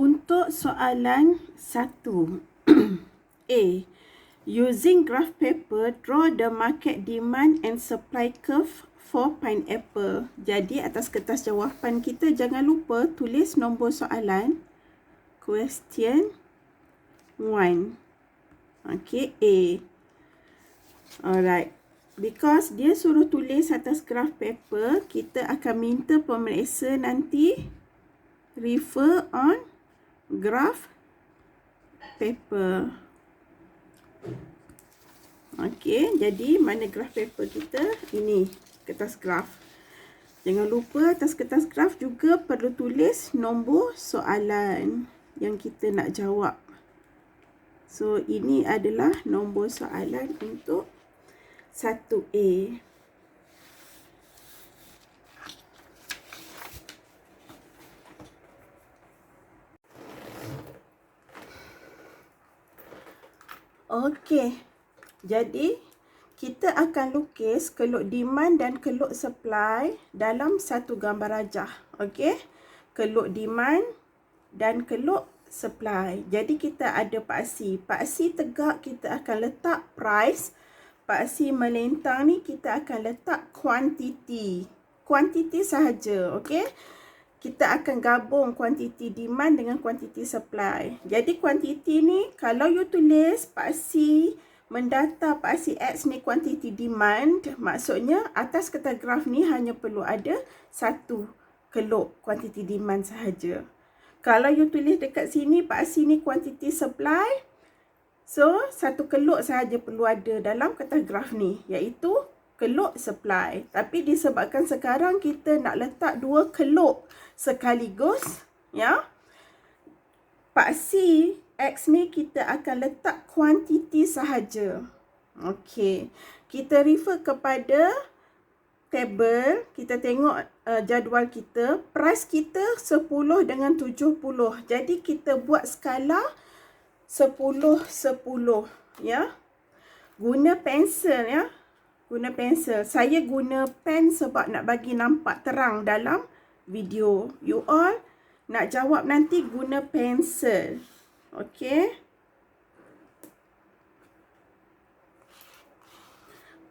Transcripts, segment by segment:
Untuk soalan satu, A. Using graph paper, draw the market demand and supply curve for pineapple. Jadi atas kertas jawapan kita jangan lupa tulis nombor soalan. Question 1. Okay, A. Alright. Because dia suruh tulis atas graph paper, kita akan minta pemeriksa nanti refer on graph paper. Okey, jadi mana graph paper kita? Ini kertas graph. Jangan lupa atas kertas graph juga perlu tulis nombor soalan yang kita nak jawab. So, ini adalah nombor soalan untuk 1A. Okey. Jadi kita akan lukis keluk demand dan keluk supply dalam satu gambar rajah. Okey. Keluk demand dan keluk supply. Jadi kita ada paksi. Paksi tegak kita akan letak price. Paksi melentang ni kita akan letak quantity. Quantity sahaja. Okey kita akan gabung kuantiti demand dengan kuantiti supply. Jadi kuantiti ni kalau you tulis paksi mendata paksi X ni kuantiti demand, maksudnya atas kertas graf ni hanya perlu ada satu keluk kuantiti demand sahaja. Kalau you tulis dekat sini paksi ni kuantiti supply, so satu keluk sahaja perlu ada dalam kertas graf ni iaitu keluk supply. Tapi disebabkan sekarang kita nak letak dua keluk sekaligus, ya. Paksi X ni kita akan letak kuantiti sahaja. Okey. Kita refer kepada table, kita tengok uh, jadual kita, price kita 10 dengan 70. Jadi kita buat skala 10 10, ya. Guna pensel ya guna pensel. Saya guna pen sebab nak bagi nampak terang dalam video. You all nak jawab nanti guna pensel. Okay.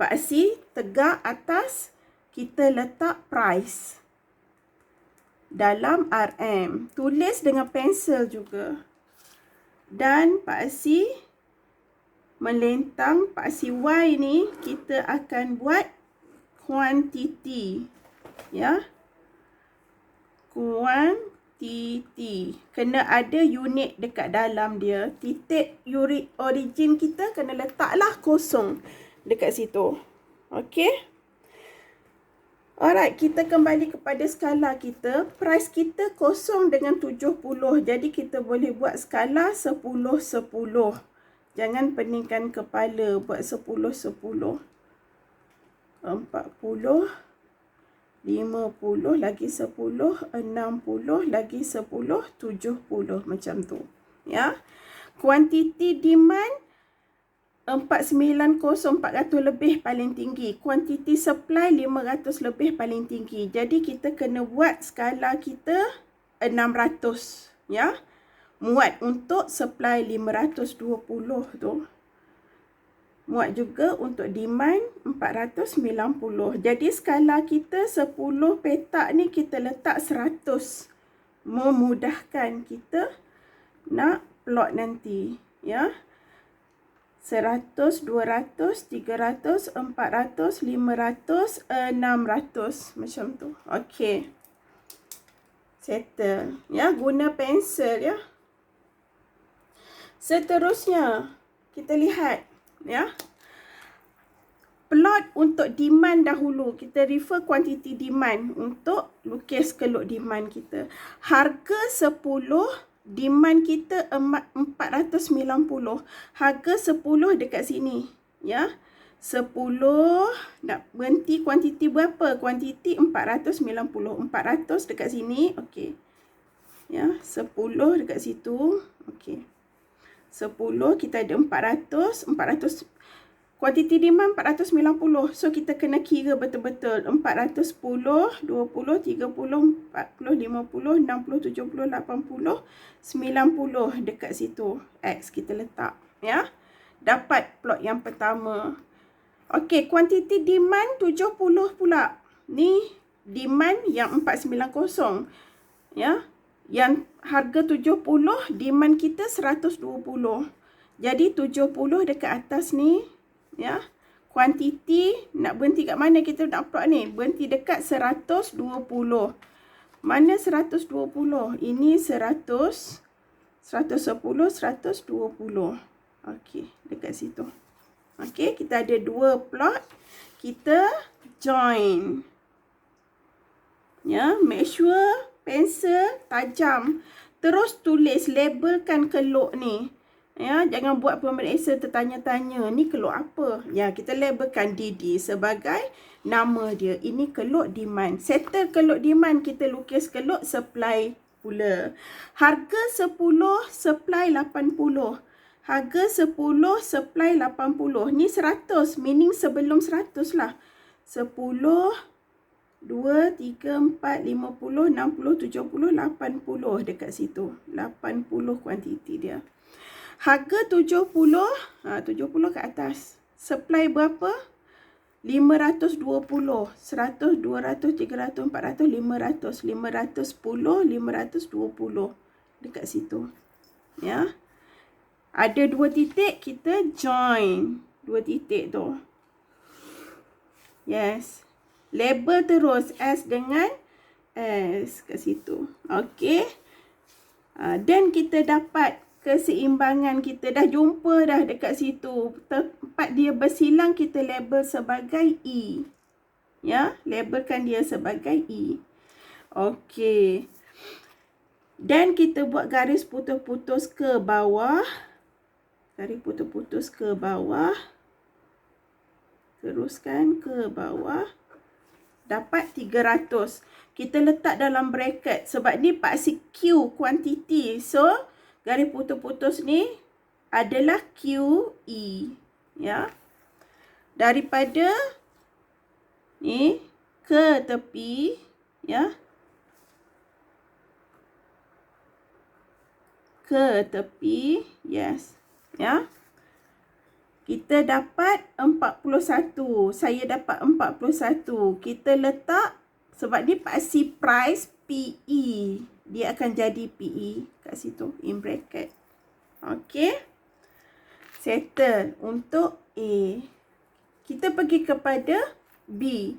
Pak Si tegak atas kita letak price dalam RM. Tulis dengan pensel juga. Dan Pak Si melentang paksi Y ni kita akan buat quantity ya quantity kena ada unit dekat dalam dia titik uric origin kita kena letaklah kosong dekat situ okey Alright, kita kembali kepada skala kita. Price kita kosong dengan 70. Jadi, kita boleh buat skala 10-10. Jangan peningkan kepala buat sepuluh sepuluh. Empat puluh. Lima puluh lagi sepuluh. Enam puluh lagi sepuluh. Tujuh puluh macam tu. Ya. Kuantiti demand. Empat sembilan kosong empat ratus lebih paling tinggi. Kuantiti supply lima ratus lebih paling tinggi. Jadi kita kena buat skala kita enam ratus. Ya muat untuk supply 520 tu. Muat juga untuk demand 490. Jadi skala kita 10 petak ni kita letak 100. Memudahkan kita nak plot nanti. Ya. 100, 200, 300, 400, 500, 600. Macam tu. Okey. Settle. Ya, guna pensel ya. Seterusnya, kita lihat ya. Plot untuk demand dahulu. Kita refer kuantiti demand untuk lukis keluk demand kita. Harga 10, demand kita 490. Harga 10 dekat sini. Ya. 10 nak berhenti kuantiti berapa? Kuantiti 490. 400 dekat sini. Okey. Ya, 10 dekat situ. Okey. 10 kita ada 400 400 Kuantiti demand 490. So kita kena kira betul-betul. 410, 20, 30, 40, 50, 60, 70, 80, 90 dekat situ. X kita letak. Ya. Dapat plot yang pertama. Okey, kuantiti demand 70 pula. Ni demand yang 490. Ya. Yang harga 70, demand kita 120. Jadi 70 dekat atas ni ya. Kuantiti nak berhenti kat mana kita nak plot ni? Berhenti dekat 120. Mana 120? Ini 100 110 120. Okey, dekat situ. Okey, kita ada dua plot. Kita join. Ya, make sure pensel tajam. Terus tulis labelkan keluk ni. Ya, jangan buat pemeriksa tertanya-tanya, ni keluk apa? Ya, kita labelkan DD sebagai nama dia. Ini keluk demand. Settle keluk demand, kita lukis keluk supply pula. Harga 10, supply 80. Harga 10, supply 80. Ni 100, meaning sebelum 100 lah. 10, 2, 3, 4, 50, 60, 70, 80 dekat situ. 80 kuantiti dia. Harga 70, ha, 70 ke atas. Supply berapa? 520, 100, 200, 300, 400, 500, 510, 520 dekat situ. Ya. Ada dua titik, kita join dua titik tu. Yes. Label terus S dengan S kat situ. Okay. Uh, then kita dapat keseimbangan kita dah jumpa dah dekat situ. Tempat dia bersilang kita label sebagai E. Ya, labelkan dia sebagai E. Okey. Dan kita buat garis putus-putus ke bawah. Garis putus-putus ke bawah. Teruskan ke bawah. Dapat 300. Kita letak dalam bracket sebab ni paksi Q quantity. So, garis putus-putus ni adalah QE. Ya. Daripada ni ke tepi. Ya. Ke tepi. Yes. Ya. Kita dapat 41. Saya dapat 41. Kita letak sebab ni pasti price PE dia akan jadi PE kat situ in bracket. Okey. Settle untuk A. Kita pergi kepada B.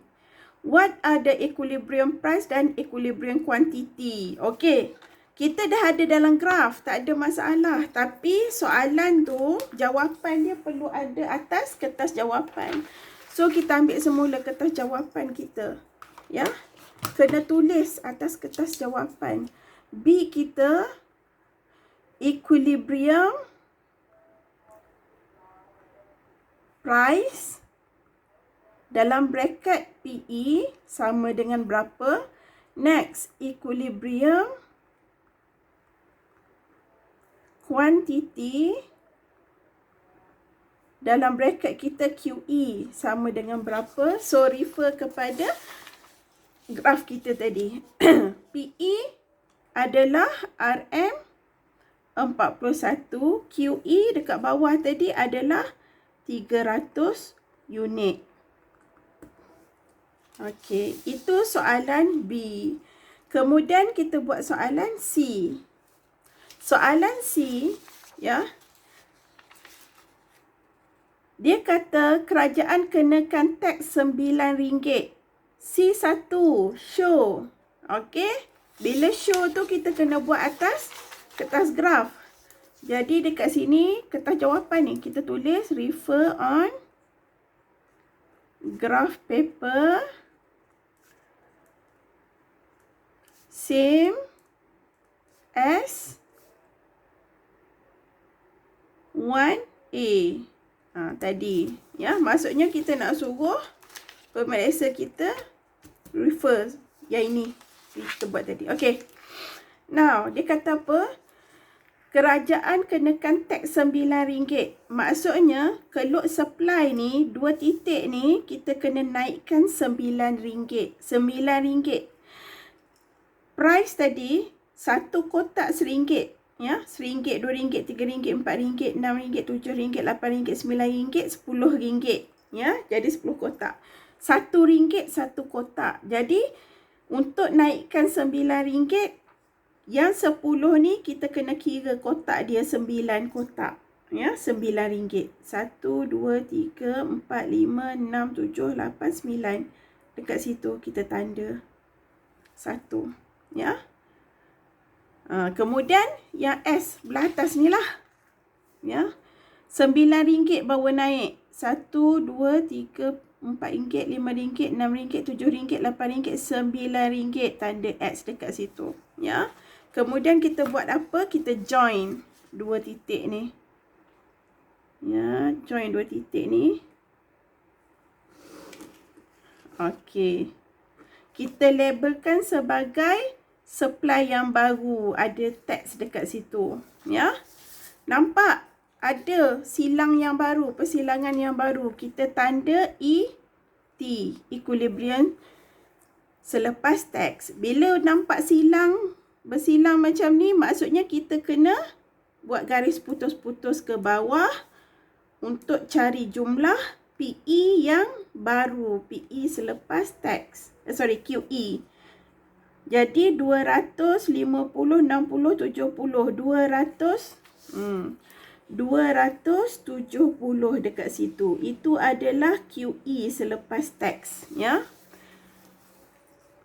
What are the equilibrium price dan equilibrium quantity? Okey. Kita dah ada dalam graf, tak ada masalah. Tapi soalan tu, jawapan dia perlu ada atas kertas jawapan. So, kita ambil semula kertas jawapan kita. Ya kena tulis atas kertas jawapan. B kita equilibrium price dalam bracket PE sama dengan berapa? Next, equilibrium quantity dalam bracket kita QE sama dengan berapa? So, refer kepada graf kita tadi. PE adalah RM 41. QE dekat bawah tadi adalah 300 unit. Okey, itu soalan B. Kemudian kita buat soalan C. Soalan C, ya. Dia kata kerajaan kenakan teks RM9 C1 show. Okey. Bila show tu kita kena buat atas kertas graf. Jadi dekat sini kertas jawapan ni kita tulis refer on graph paper same as 1A. Ha, tadi. Ya, maksudnya kita nak suruh pemeriksa kita refer yang ini kita buat tadi. Okay. Now, dia kata apa? kerajaan kenakan teks RM9. Maksudnya, keluk supply ni, dua titik ni, kita kena naikkan RM9. RM9. Price tadi, satu kotak RM1. Ya, RM1, RM2, RM3, RM4, RM6, RM7, RM8, RM9, RM10. Ya, jadi 10 kotak. Satu ringgit satu kotak. Jadi, untuk naikkan RM9, yang sepuluh ni kita kena kira kotak dia sembilan kotak. Ya, sembilan ringgit. Satu, dua, tiga, empat, lima, enam, tujuh, lapan, sembilan. Dekat situ kita tanda. Satu. Ya. Ha, kemudian yang S belah atas ni lah. Ya. Sembilan ringgit bawa naik. Satu, dua, tiga, empat ringgit, lima ringgit, enam ringgit, tujuh ringgit, lapan ringgit, sembilan ringgit. Tanda X dekat situ. Ya. Kemudian kita buat apa? Kita join dua titik ni. Ya, join dua titik ni. Okey. Kita labelkan sebagai supply yang baru. Ada teks dekat situ. Ya. Nampak? Ada silang yang baru, persilangan yang baru. Kita tanda E T, equilibrium selepas teks. Bila nampak silang bersilang macam ni maksudnya kita kena buat garis putus-putus ke bawah untuk cari jumlah PE yang baru. PE selepas tax. Eh, sorry, QE. Jadi 250, 60, 70. 200, hmm, 270 dekat situ. Itu adalah QE selepas tax. Ya.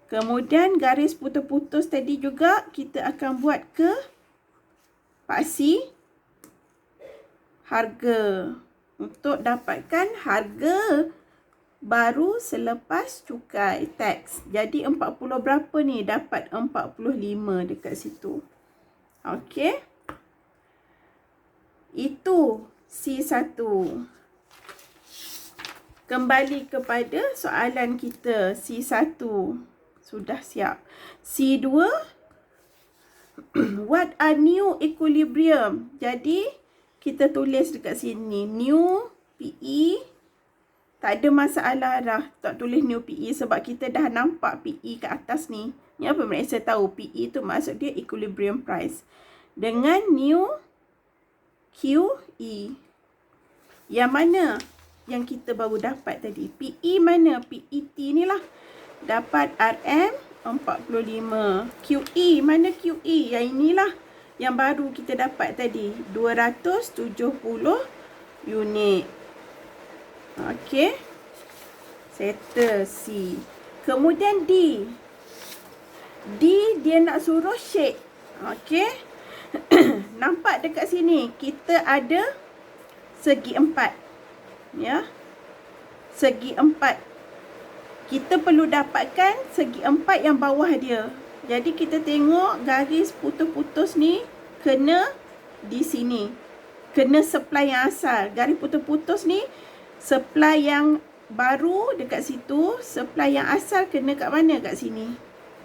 Kemudian garis putus-putus tadi juga kita akan buat ke paksi harga untuk dapatkan harga baru selepas cukai tax. Jadi 40 berapa ni? Dapat 45 dekat situ. Okey. Itu C1. Kembali kepada soalan kita C1 sudah siap. C2 what are new equilibrium? Jadi kita tulis dekat sini new PE tak ada masalah dah tak tulis new PE sebab kita dah nampak PE kat atas ni. Ni apa pemeriksa tahu PE tu maksud dia equilibrium price. Dengan new QE. Yang mana yang kita baru dapat tadi? PE mana? PET ni lah dapat RM 45. QE, mana QE? Yang inilah yang baru kita dapat tadi. 270 unit. Okey. Settle C. Kemudian D. D dia nak suruh shade. Okey. Nampak dekat sini. Kita ada segi empat. Ya. Segi empat kita perlu dapatkan segi empat yang bawah dia. Jadi kita tengok garis putus-putus ni kena di sini. Kena supply yang asal. Garis putus-putus ni supply yang baru dekat situ. Supply yang asal kena kat mana? Kat sini.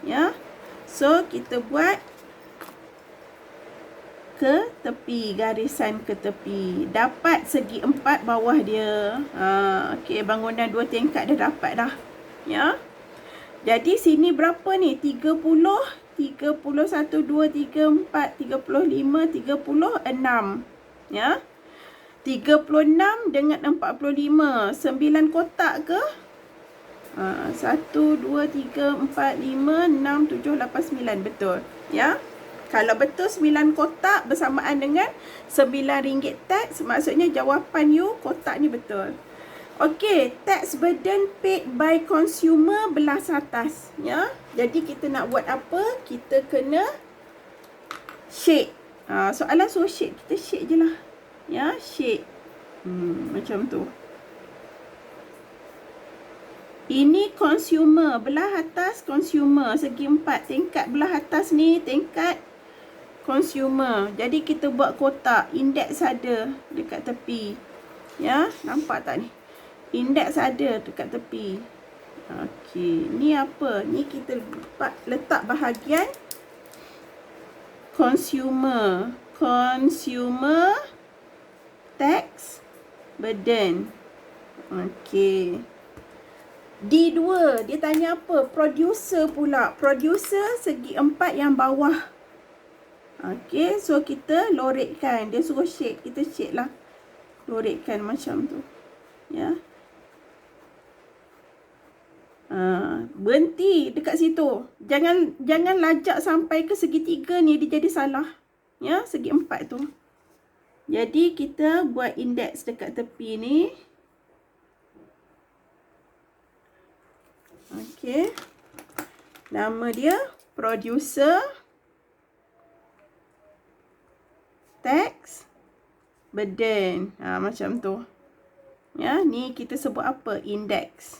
Ya. So kita buat ke tepi. Garisan ke tepi. Dapat segi empat bawah dia. Ha, okay, bangunan dua tingkat dah dapat dah ya. Jadi sini berapa ni? 30, 31, 2, 3, 4, 35, 36. Ya. 36 dengan 45. 9 kotak ke? Ha, 1, 2, 3, 4, 5, 6, 7, 8, 9. Betul. Ya. Kalau betul 9 kotak bersamaan dengan 9 ringgit tax, maksudnya jawapan you kotak ni betul. Okey, tax burden paid by consumer belah atas, ya. Jadi kita nak buat apa? Kita kena shade. Ha, soalan suruh shade, kita shade je lah. Ya, shade. Hmm, macam tu. Ini consumer, belah atas consumer, segi empat. Tingkat belah atas ni, tingkat consumer. Jadi kita buat kotak, indeks ada dekat tepi. Ya, nampak tak ni? Indeks ada dekat tepi. Okey, ni apa? Ni kita letak bahagian consumer. consumer tax burden. Okey. D2, dia tanya apa? Producer pula. Producer segi empat yang bawah. Okey, so kita lorekkan. Dia suruh shake. Kita shake lah. Lorekkan macam tu. Ya. Uh, berhenti dekat situ. Jangan jangan lajak sampai ke segitiga ni dia jadi salah. Ya, segi empat tu. Jadi kita buat indeks dekat tepi ni. Okey. Nama dia producer tax burden. Ha, macam tu. Ya, ni kita sebut apa? Index.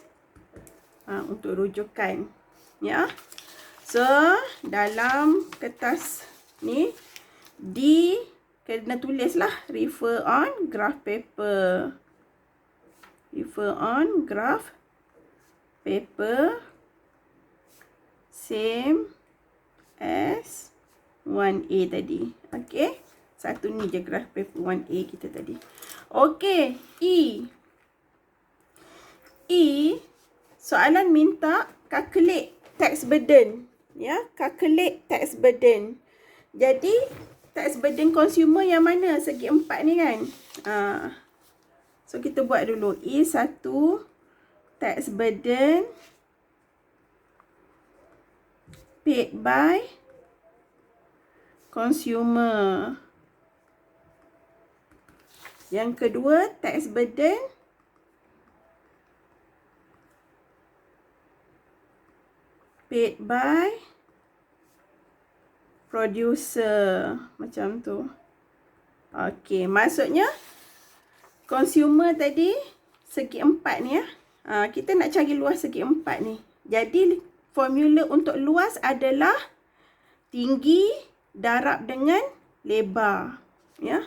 Ha, untuk rujukan. Ya. So, dalam kertas ni di kena tulislah refer on graph paper. Refer on graph paper same as 1A tadi. Okey. Satu ni je graf paper 1A kita tadi. Okey. E. E. Soalan minta calculate tax burden. Ya. Calculate tax burden. Jadi, tax burden consumer yang mana? Segi empat ni kan? Ha. So, kita buat dulu. E satu tax burden paid by consumer. Yang kedua, tax burden paid by producer. Macam tu. Okey, maksudnya consumer tadi segi empat ni ya. Ha, kita nak cari luas segi empat ni. Jadi, formula untuk luas adalah tinggi darab dengan lebar. Ya.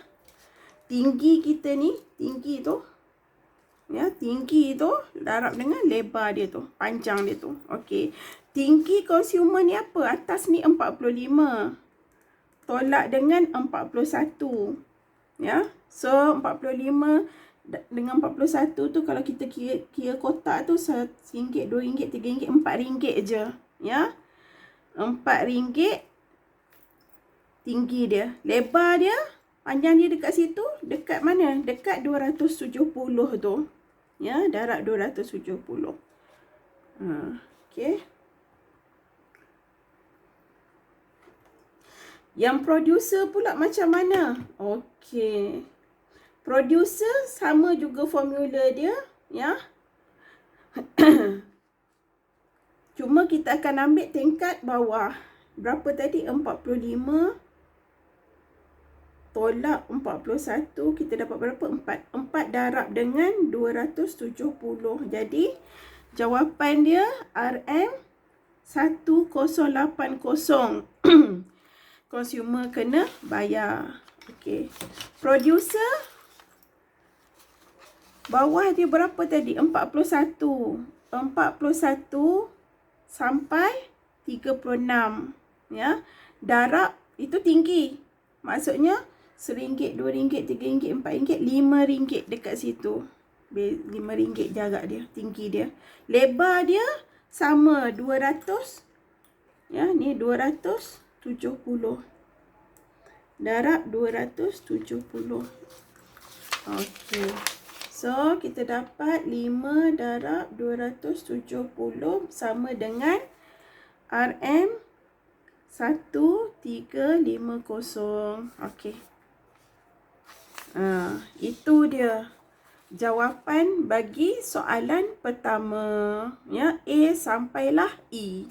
Tinggi kita ni, tinggi tu. Ya, tinggi tu darab dengan lebar dia tu. Panjang dia tu. Okey. Tinggi consumer ni apa? Atas ni 45. Tolak dengan 41. Ya. So, 45 dengan 41 tu kalau kita kira, kira kotak tu RM1, RM2, RM3, RM4 je. Ya. RM4 tinggi dia. Lebar dia, panjang dia dekat situ, dekat mana? Dekat 270 tu. Ya, darab 270. Ha, okay. Yang producer pula macam mana? Okey. Producer sama juga formula dia, ya. Cuma kita akan ambil tingkat bawah. Berapa tadi? 45 tolak 41 kita dapat berapa? 4. 4 darab dengan 270. Jadi jawapan dia RM 1080. Consumer kena bayar. Okey. Producer Bawah dia berapa tadi? 41. 41 sampai 36. Ya. Darab itu tinggi. Maksudnya RM1, RM2, RM3, RM4, RM5 dekat situ. RM5 jarak dia, tinggi dia. Lebar dia sama 200. Ya, ni 270. Darab 270. Okey. So, kita dapat 5 darab 270 sama dengan RM 1350. Okey. Ha, itu dia jawapan bagi soalan pertama. Ya, A sampailah E.